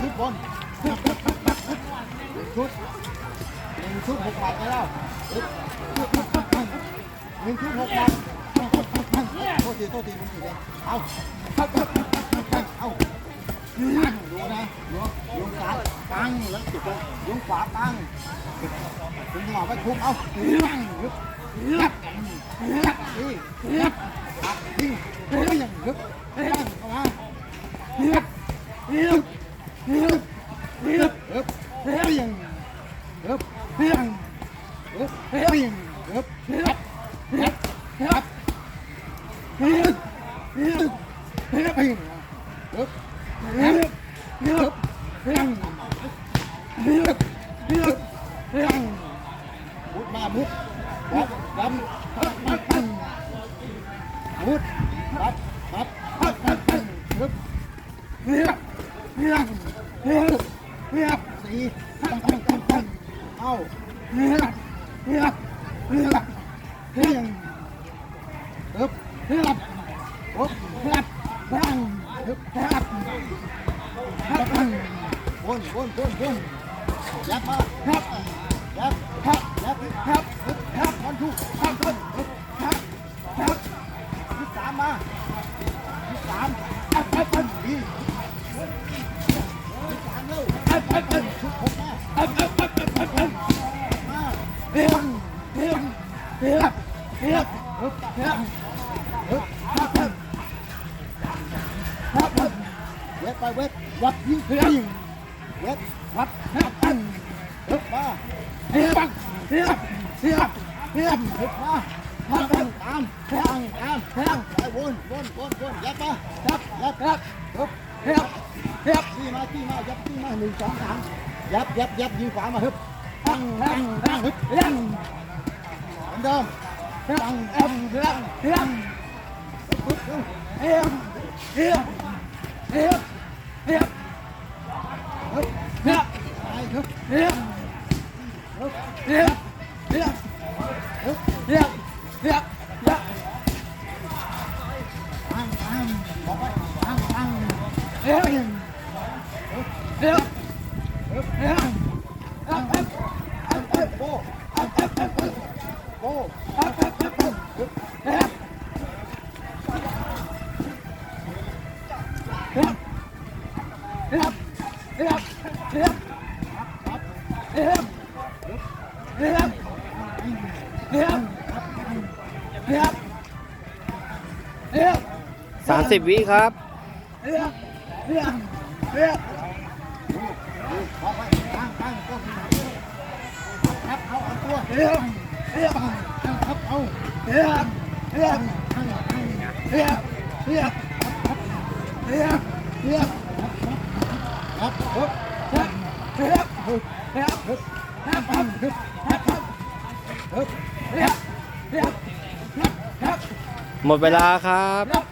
ชุดบนหนึ่งชุดหนึ่งชุดหกบาทไปแล้วหนึ่งชุดหกบาทโทีโทษทีผมอยู่เลยเอาเอาเอาเอาดูนะล้วงล้วงซ้ายปังแล้วติดลงล้วงขวาปังถึงหมอบไว้ทุบเอาลับลับลับดิลับดิลับอย่างลึกลับเข้ามาลับลับลับลับลับอย่างลับลับ มุดมามุดรับรับรับรับรับรับรับรับยึบยึบยังยึบยึบสีตั้งตั้งตั้งตั้งเอายึบยึบยึบยัง ครับครับครับครับวนวนวนวนยับมาครับยับครับยับครับครับคอนทุกครับครับครับครับที่สามมาที่สามครับครับครับดีที่สามเร็วครับครับครับชุดผมมาครับครับครับครับครับมาเรียงเรียงเรียงเรียงเรียง ไปเวทวัดยิงเฮียงเย็ดวัดนับปันเฮึบมาเฮียบังเฮียเฮียเฮียฮึบมาฮับปันตามแทงตามแทงไปวนวนวนวนยับมายับยับยับเฮึบเฮียเฮียที่มาที่มายับที่มาหนึ่งสองสามยับยับยับยิงขวามาฮึบตั้งตั้งตั้งฮึบเฮียเหมือนเดิมตั้งตั้งเฮียเฮียฮึบเฮียเฮียเฮียเ Yeah. เฮียเฮียเฮียเฮียสามสิบวิครับเฮียเฮียเฮียตั้งตั้งต้นครับเอาเอาตัวเฮียเฮียตั้งครับเอาเฮียเฮียตั้งตั้งเฮียเฮียเฮียเฮียครับฮึบฮึบฮึบฮึบฮึบฮึบฮึบฮึบฮึบฮึบฮึบฮึบฮึบฮึบ หมดเวลาครับ